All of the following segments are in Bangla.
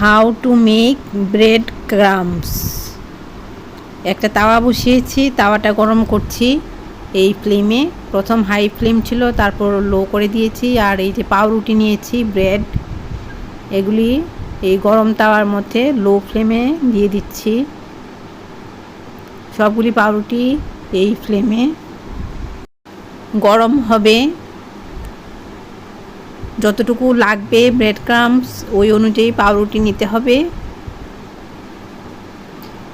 How to make bread crumbs. একটা তাওয়া বসিয়েছি, তাওয়াটা গরম করছি এই ফ্লেমে প্রথম হাই ফ্লেম ছিল, তারপর লো করে দিয়েছি আর এই যে পাউরুটি নিয়েছি ব্রেড এগুলি এই গরম তাওয়ার মধ্যে লো ফ্লেমে দিয়ে দিচ্ছি। সবগুলি পাউরুটি এই ফ্লেমে গরম হবে। যতটুকু লাগবে ব্রেড ক্রামস ওই অনুযায়ী পাউরুটি নিতে হবে।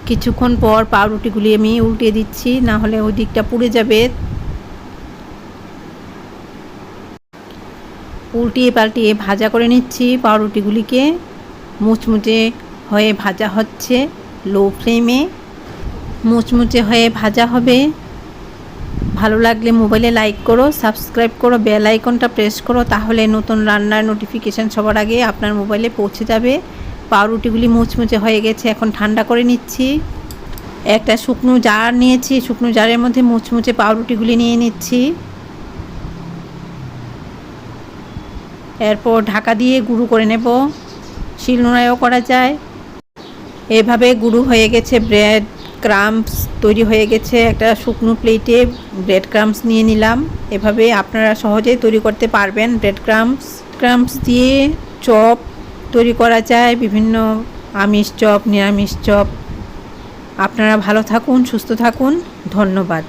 কিছুক্ষণ পর পাউরুটিগুলি আমি উল্টে দিচ্ছি, না হলে ওই দিকটা পুড়ে যাবে। উল্টিয়ে পাল্টিয়ে ভাজা করে নিচ্ছি পাউরুটিগুলিকে। মুচমুচে হয়ে ভাজা হচ্ছে লো ফ্লেমে মুচমুচে হয়ে ভাজা হবে। ভালো লাগলে মোবাইলে লাইক করো সাবস্ক্রাইব করো বেল আইকনটা প্রেস করো, তাহলে নতুন রান্নার নোটিফিকেশান সবার আগে আপনার মোবাইলে পৌঁছে যাবে। পাউরুটিগুলি মুচমুচে হয়ে গেছে, এখন ঠান্ডা করে নিচ্ছি। একটা শুকনো জার নিয়েছি, শুকনো জারের মধ্যে মুচমুচে পাউরুটিগুলি নিয়ে নিচ্ছি। এরপর ঢাকা দিয়ে গুঁড়ো করে নেব। শিলনোড়ায়ও করা যায়। এভাবে গুঁড়ো হয়ে গেছে ব্রেড ক্রাম্পস তৈরি হয়ে গেছে। একটা শুকনো প্লেটে ব্রেড ক্রাম্পস নিয়ে নিলাম। এভাবে আপনারা সহজেই তৈরি করতে পারবেন ব্রেড ক্রাম্পস ক্রাম্পস দিয়ে চপ তৈরি করা যায়, বিভিন্ন আমিষ চপ, নিরামিষ চপ। আপনারা ভালো থাকুন, সুস্থ থাকুন। ধন্যবাদ।